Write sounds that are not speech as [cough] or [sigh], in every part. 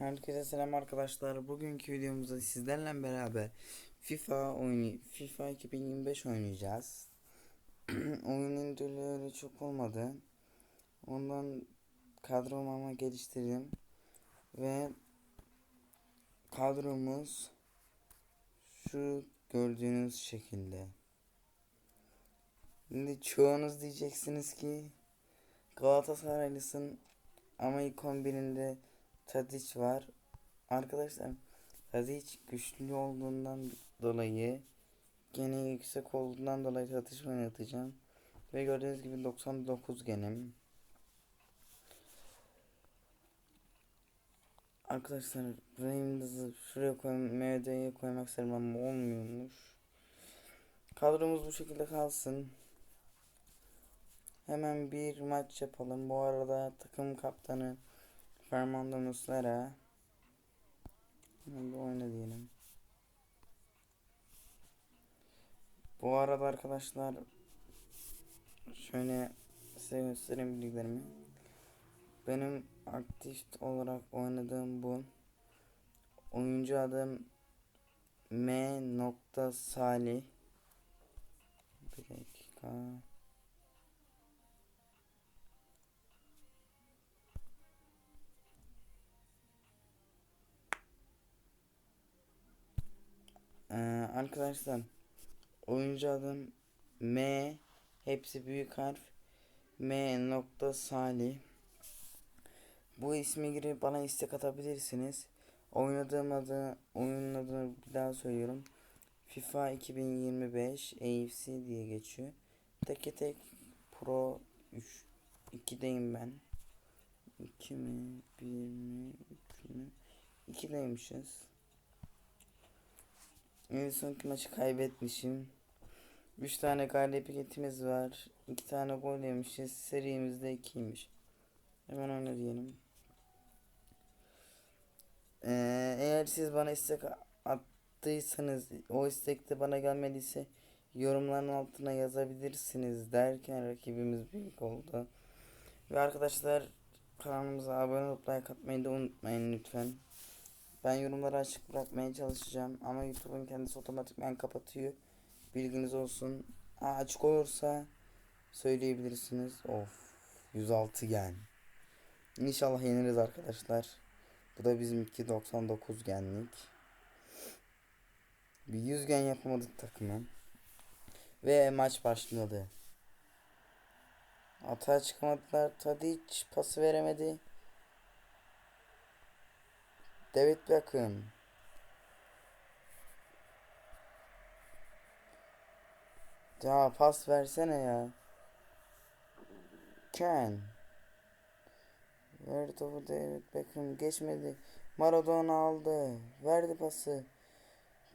Herkese selam arkadaşlar. Bugünkü videomuzda sizlerle beraber FIFA oyunu FIFA 2025 oynayacağız. [clears throat] Oyunun indirleri çok olmadı. Ondan kadromu geliştirdim ve kadromuz şu gördüğünüz şekilde. Şimdi çoğunuz diyeceksiniz ki Galatasaraylısın ama ilk 11'inde Tadic var. Arkadaşlar Tadic güçlü olduğundan dolayı gene yüksek olduğundan dolayı Tadic oynatacağım. Ve gördüğünüz gibi 99 genim. Arkadaşlar Brahim'imizi şuraya koymak, MD'ye koymak isterim ama olmuyormuş. Kadromuz bu şekilde kalsın. Hemen bir maç yapalım. Bu arada takım kaptanı Fernando Muslera. Bir oyna diyelim. Bu arada arkadaşlar şöyle size göstereyim bilgilerimi. Benim aktif olarak oynadığım bu. Oyuncu adım M. Salih. Bir dakika. Ee, arkadaşlar oyuncu adım M hepsi büyük harf. M nokta Salih. Bu ismi girip bana istek atabilirsiniz. Oynadığım adı oyunun adını bir daha söylüyorum. FIFA 2025 AFC diye geçiyor. Tek tek Pro 3 2'deyim ben. 2 mi 1 mi 3 mü? 2'deymişiz en sonki maçı kaybetmişim. 3 tane galibiyetimiz var. 2 tane gol yemişiz. Serimizde 2'ymiş. Hemen oyna diyelim. Ee, eğer siz bana istek attıysanız o istek de bana gelmediyse yorumların altına yazabilirsiniz derken rakibimiz büyük oldu. Ve arkadaşlar kanalımıza abone olup like atmayı da unutmayın lütfen. Ben yorumları açık bırakmaya çalışacağım ama YouTube'un kendisi otomatikman kapatıyor. Bilginiz olsun. Ha, açık olursa söyleyebilirsiniz. Of 106 gen. İnşallah yeniriz arkadaşlar. Bu da bizimki 99 genlik. Bir 100 gen yapamadık takımı. Ve maç başladı. Atağa çıkamadılar. Tadic pası veremedi. David Beckham. Ya pas versene ya. Ken. Verdi topu David Beckham geçmedi. Maradona aldı. Verdi pası.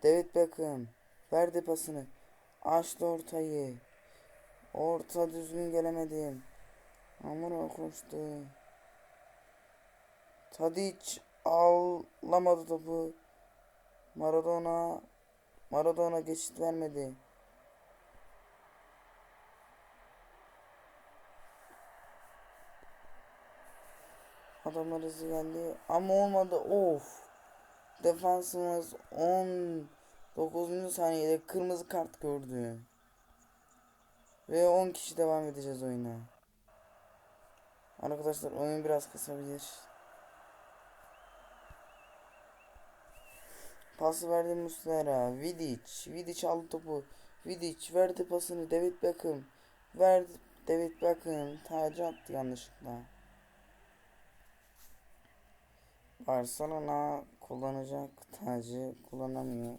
David Beckham. Verdi pasını. Açtı ortayı. Orta düzgün gelemedim. Amına koştu. Tadic Alamadı topu. Maradona Maradona geçit vermedi. Adamlar hızlı geldi ama olmadı. Of. Defansımız 19. saniyede kırmızı kart gördü. Ve 10 kişi devam edeceğiz oyuna. Arkadaşlar oyun biraz kısabilir. Pası verdi Muslera. Vidic. Vidic aldı topu. Vidic verdi pasını David Beckham. Verdi David Beckham. Tacı attı yanlışlıkla. Barcelona kullanacak tacı kullanamıyor.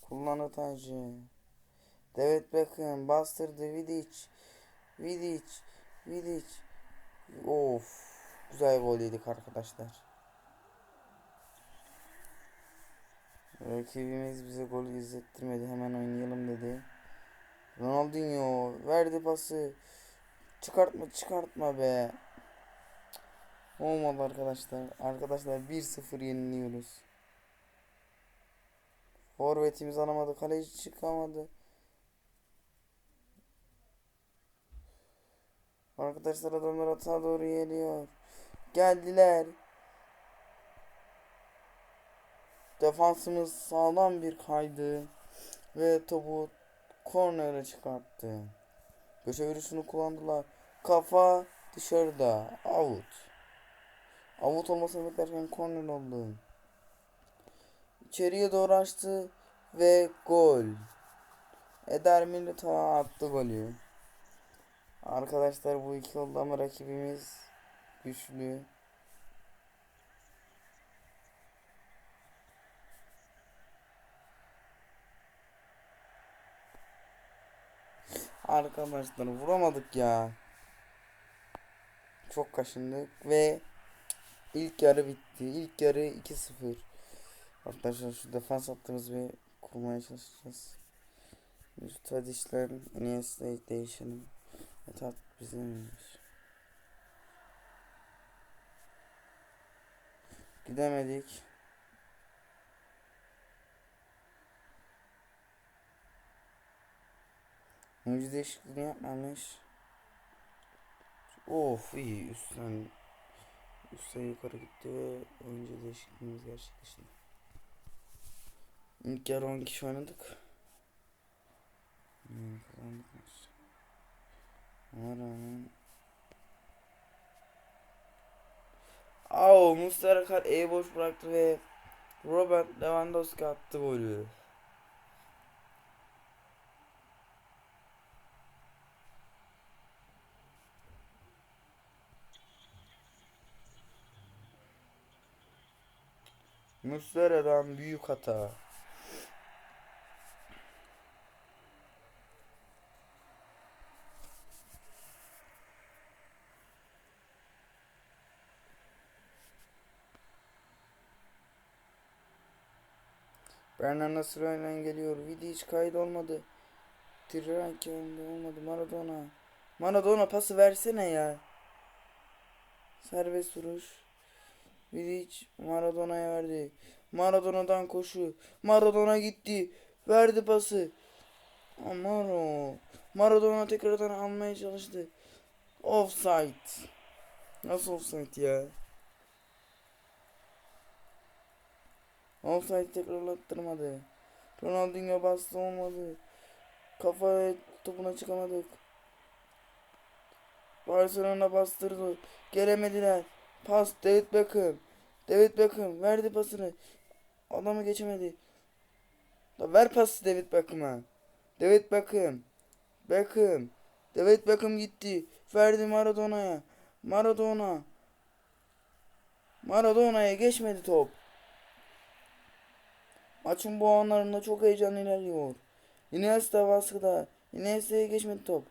Kullanı tacı. David Beckham bastırdı Vidic. Vidic. Vidic. Of. Güzel gol yedik arkadaşlar. Rakibimiz bize gol izlettirmedi. Hemen oynayalım dedi. Ronaldinho verdi pası. Çıkartma çıkartma be. Olmadı arkadaşlar. Arkadaşlar 1-0 yeniliyoruz. Forvetimiz alamadı. Kaleci çıkamadı. Arkadaşlar adamlar atağa doğru geliyor. Geldiler. Defansımız sağlam bir kaydı ve topu kornere çıkarttı. Köşe virüsünü kullandılar. Kafa dışarıda. Out. Out olmasını beklerken korner oldu. İçeriye doğru açtı ve gol. Eder Militao attı golü. Arkadaşlar bu iki oldu ama rakibimiz güçlü. Arkadaşlar vuramadık ya. Çok kaşındık ve ilk yarı bitti. İlk yarı 2-0. Arkadaşlar şu defans attığımız bir kurmaya çalışacağız. Bir Tadişler Iniesta'yı değişelim. Etat bizimmiş. Gidemedik. Oyuncu değişikliğini yapmamış. Of iyi üstten üstten yukarı gitti ve oyuncu değişikliğimiz gerçekleşti. İlk yarı 10 kişi oynadık. Hmm, kazandık. Ona rağmen Au Muslera kar E boş bıraktı ve Robert Lewandowski attı golü. Muslera'dan büyük hata. Bernardo sırayla geliyor. Vidic kayıt olmadı. Tiranki olmadı. Maradona. Maradona pası versene ya. Serbest vuruş. Vidic Maradona'ya verdi. Maradona'dan koşu. Maradona gitti. Verdi pası. Amaro. Maradona tekrardan almaya çalıştı. Offside. Nasıl offside ya? Offside tekrarlattırmadı. Ronaldinho bastı olmadı. Kafaya topuna çıkamadık. Barcelona bastırdı. Gelemediler. Pas David Beckham. David Beckham verdi pasını. Adamı geçemedi. Da ver pası David Beckham'a. David Beckham. Beckham. David Beckham gitti. Verdi Maradona'ya. Maradona. Maradona'ya geçmedi top. Maçın bu anlarında çok heyecan ilerliyor. Iniesta baskıda. Iniesta'ya geçmedi top.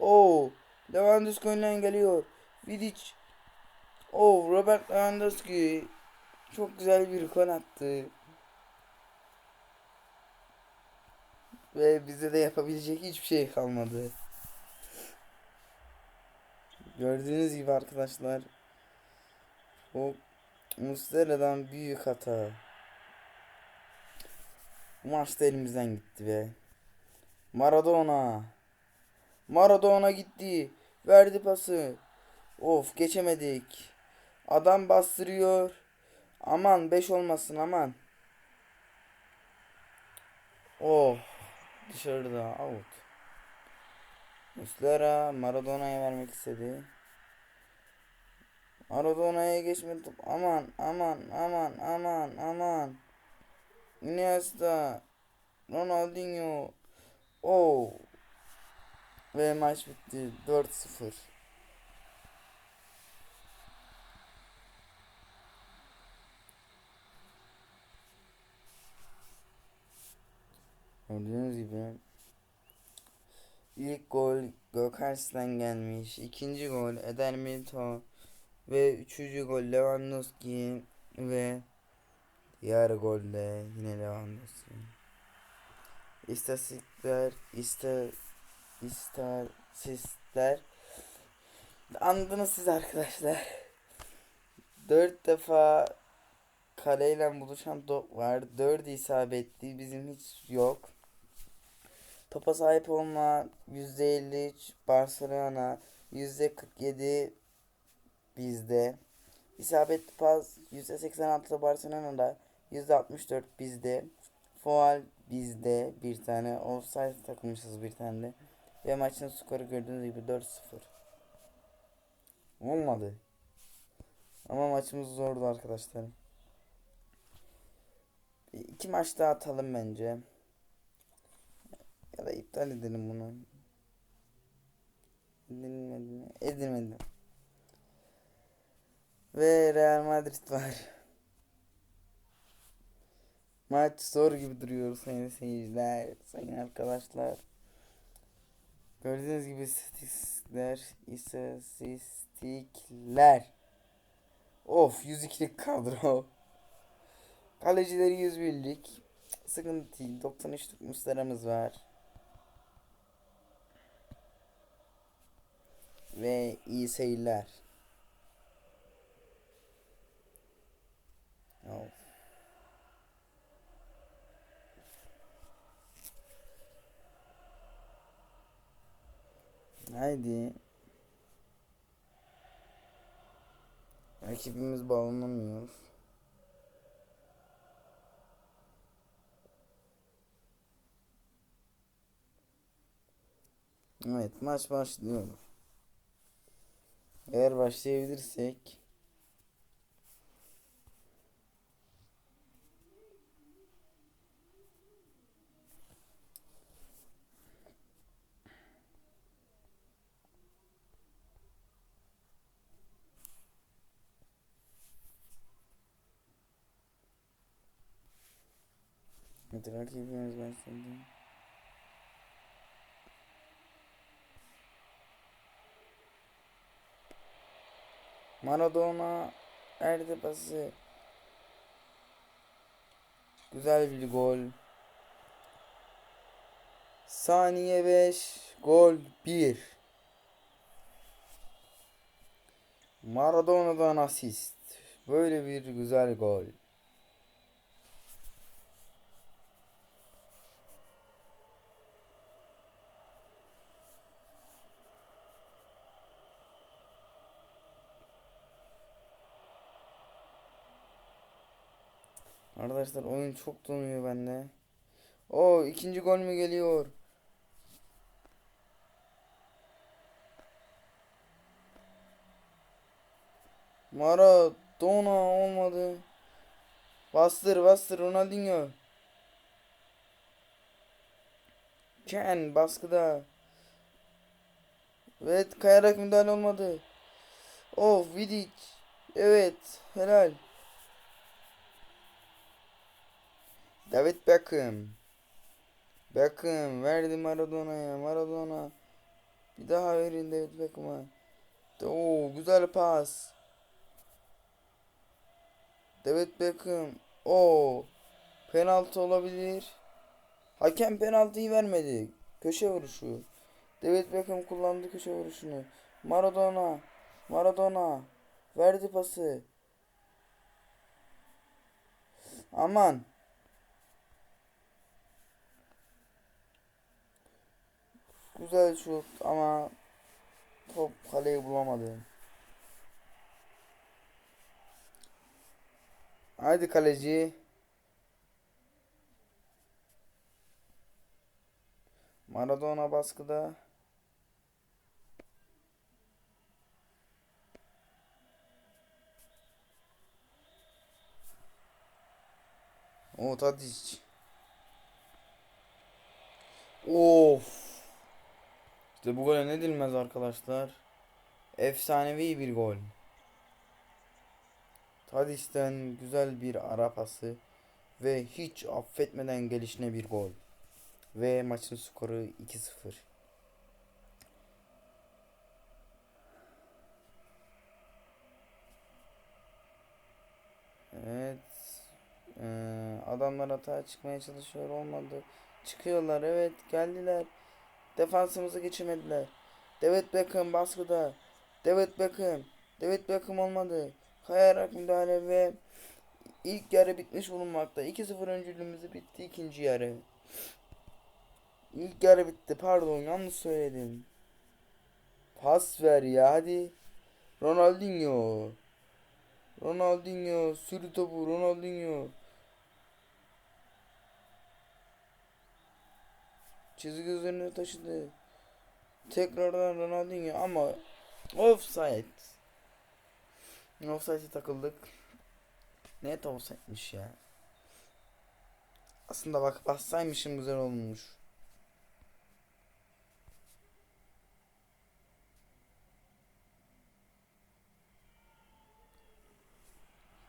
Oo, Lewandowski önden geliyor. Vidic. Oo, Robert Lewandowski. Çok güzel bir kon attı. Ve bize de yapabilecek hiçbir şey kalmadı. Gördüğünüz gibi arkadaşlar. O Muslera'dan büyük hata. Bu maçta elimizden gitti be. Maradona. Maradona gitti. Verdi pası. Of geçemedik. Adam bastırıyor. Aman 5 olmasın aman. Oh. Dışarıda out. Muslera Maradona'ya vermek istedi. Maradona'ya geçmedi. Aman aman aman aman aman. Iniesta. Ronaldinho. Oh. Ve maç bitti. 4-0. Gördüğünüz gibi ilk gol Gökers'ten gelmiş. ikinci gol Eder Milito ve üçüncü gol Lewandowski ve diğer gol de yine Lewandowski. İstatistikler, iste, istatistikler anladınız siz arkadaşlar. Dört defa kaleyle buluşan top var. Dört isabetli. Bizim hiç yok. Topa sahip olma %53 Barcelona %47 bizde İsabetli pas %86 Barcelona'da %64 bizde. Faal bizde bir tane. Offside takılmışız bir tane de. Ve maçın skoru gördüğünüz gibi 4-0. Olmadı. Ama maçımız zordu arkadaşlar. İki maç daha atalım bence. Ya da iptal edelim bunu. Edilmedi mi? Edilmedi. Ve Real Madrid var. Maç zor gibi duruyor sayın seyirciler, sayın arkadaşlar. Gördüğünüz gibi istatistikler, istatistikler. Of 102'lik kadro. [laughs] Kalecileri 101'lik. Sıkıntı değil. 93'lük Muslera'mız var. Ve iyi seyirler. Of. Haydi. Rakibimiz bağlanamıyor. Evet maç başlıyor. Eğer başlayabilirsek Evet rakibimiz başladı. Maradona erdi pası. Güzel bir gol. Saniye 5, gol 1. Maradona'dan asist. Böyle bir güzel gol. Arkadaşlar oyun çok donuyor bende. O ikinci gol mü geliyor? Maradona olmadı. Bastır bastır Ronaldinho. Ken baskıda. Evet kayarak müdahale olmadı. Of Vidic. Evet helal. David Beckham. Beckham verdi Maradona'ya. Maradona. Bir daha verin David Beckham'a. Oo güzel pas. David Beckham. Oo. Penaltı olabilir. Hakem penaltıyı vermedi. Köşe vuruşu. David Beckham kullandı köşe vuruşunu. Maradona. Maradona. Verdi pası. Aman. Güzel şut ama top kaleyi bulamadı. Haydi kaleci. Maradona baskıda. O Tadic. Of. İşte bu gole ne dilmez arkadaşlar. Efsanevi bir gol. Tadis'ten güzel bir ara pası ve hiç affetmeden gelişine bir gol. Ve maçın skoru 2-0. Evet. Ee, adamlar hata çıkmaya çalışıyor olmadı. Çıkıyorlar evet geldiler. Defansımızı geçirmediler. David Beckham baskıda. David Beckham. David Beckham olmadı. Kayarak müdahale ve ilk yarı bitmiş bulunmakta. 2-0 öncülüğümüzü bitti ikinci yarı. İlk yarı bitti. Pardon yanlış söyledim. Pas ver ya hadi. Ronaldinho. Ronaldinho sürü topu Ronaldinho. Çizgi üzerine taşıdı. Tekrardan Ronaldinho ama offside. Offside'e takıldık. Net offside'miş ya. Aslında bak bassaymışım güzel olmuş.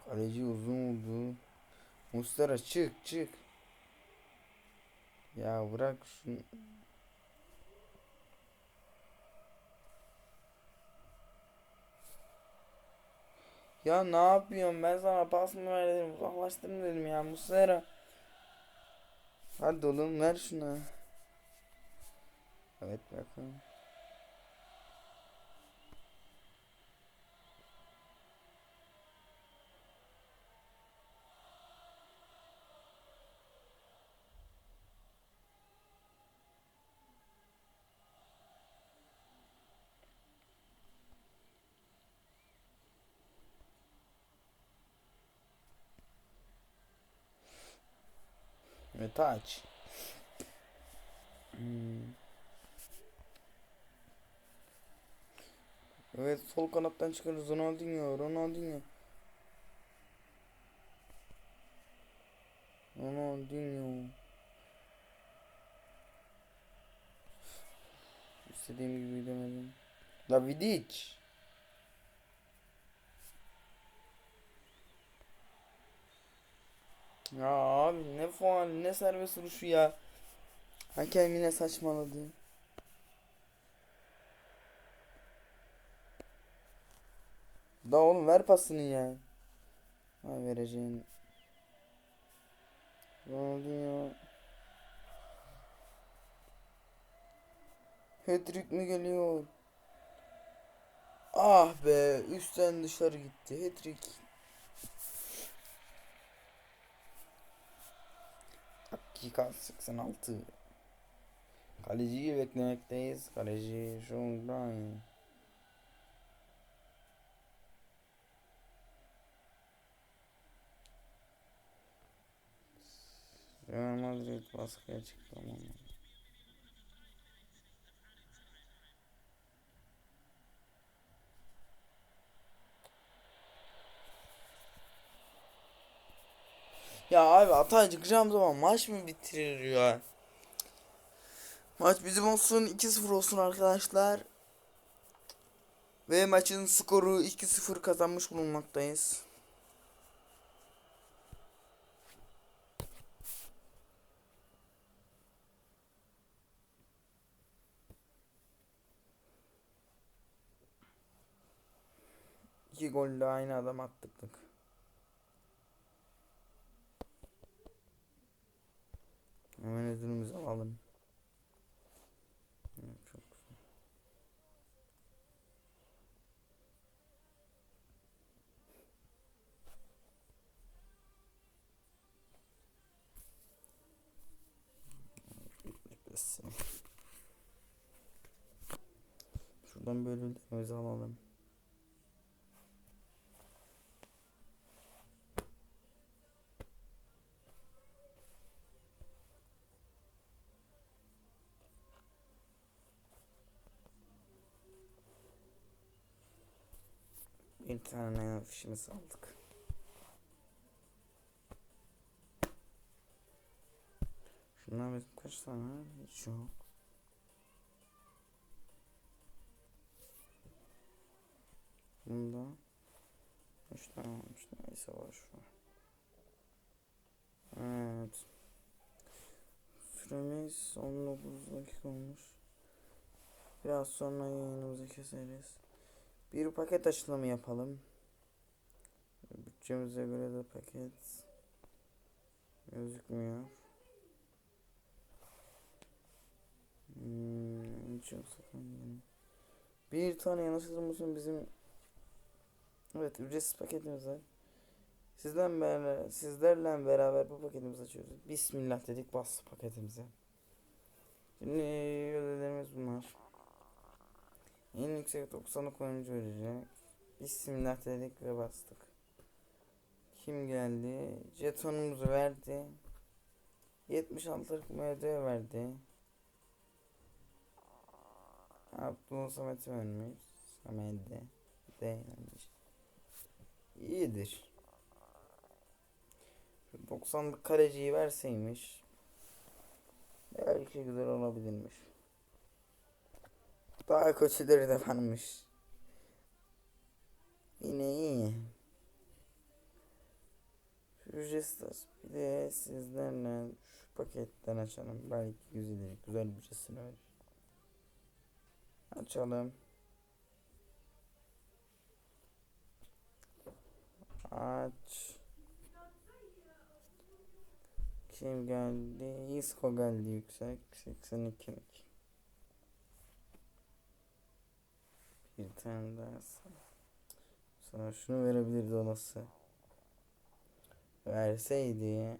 Kaleci uzun oldu. Mustara çık çık. Ya bırak şunu. Ya ne yapıyorsun? Ben sana pas mı ver dedim. Uzaklaştırma dedim ya Muslera. Hadi oğlum ver şunu. Evet bakalım. Ve taç. Hmm. Evet sol kanattan çıkarız Ronaldinho, Ronaldinho. Ronaldinho. İstediğim gibi gidemedim. La Vidic. Ya abi ne faal ne serbest vuruşu ya. Hakem yine saçmaladı. Da oğlum ver pasını ya. Ha vereceğin. Ronaldinho. Hat-trick mi geliyor? Ah be üstten dışarı gitti. Hat-trick. Dakika 86. Kaleciyi beklemekteyiz. Kaleci şundan. Real Madrid baskıya çıktı ama. Ya abi hata çıkacağım zaman maç mı bitirir ya? Maç bizim olsun 2-0 olsun arkadaşlar. Ve maçın skoru 2-0 kazanmış bulunmaktayız. İki gol de aynı adam attık. Hemen ödülümüzü alalım. Çok güzel. Şuradan böyle ödülümüzü alalım. Bir tane fişimizi aldık. Şundan bizim kaç tane var? Hiç yok. Bunda 3 tane olmuş. Neyse boş ver. Evet. Süremiz 19 dakika olmuş. Biraz sonra yayınımızı keseriz. Bir paket açılımı yapalım. Bütçemize göre de paket gözükmüyor. Hmm. Bir tane yanlış hatırlamıyorsam bizim Evet ücretsiz paketimiz var. Sizden beraber, sizlerle beraber bu paketimizi açıyoruz. Bismillah dedik bas paketimize. Şimdi ödelerimiz bunlar. En yüksek 90'lık oyuncu verecek. Bismillah dedik ve bastık. Kim geldi? Jetonumuzu verdi. 76'lık MD verdi. Abdullah Samet'i vermiş. Samet'e. De vermiş. İyidir. Şu 90'lık kaleciyi verseymiş. Belki güzel olabilirmiş. Daha kötüleri de varmış. Yine iyi. Jestas bir de sizlerle şu paketten açalım. Belki güzel, güzel bir resim verir. Açalım. Aç. Kim geldi? Isco geldi yüksek. 82. Bir tane daha sana. Şunu verebilirdi olası. Verseydi.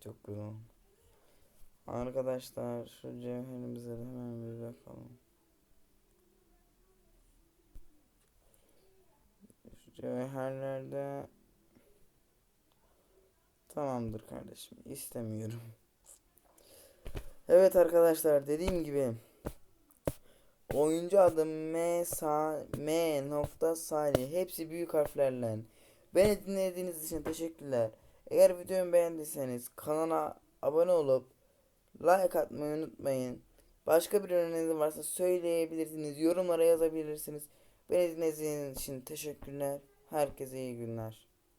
Çok güzel. Arkadaşlar şu cevherimize de hemen bir bakalım. Şu cevherlerde Tamamdır kardeşim. istemiyorum. Evet arkadaşlar dediğim gibi oyuncu adım M sa M nokta Salih hepsi büyük harflerle. Beni dinlediğiniz için teşekkürler. Eğer videomu beğendiyseniz kanala abone olup like atmayı unutmayın. Başka bir öneriniz varsa söyleyebilirsiniz. Yorumlara yazabilirsiniz. Beni dinlediğiniz için teşekkürler. Herkese iyi günler.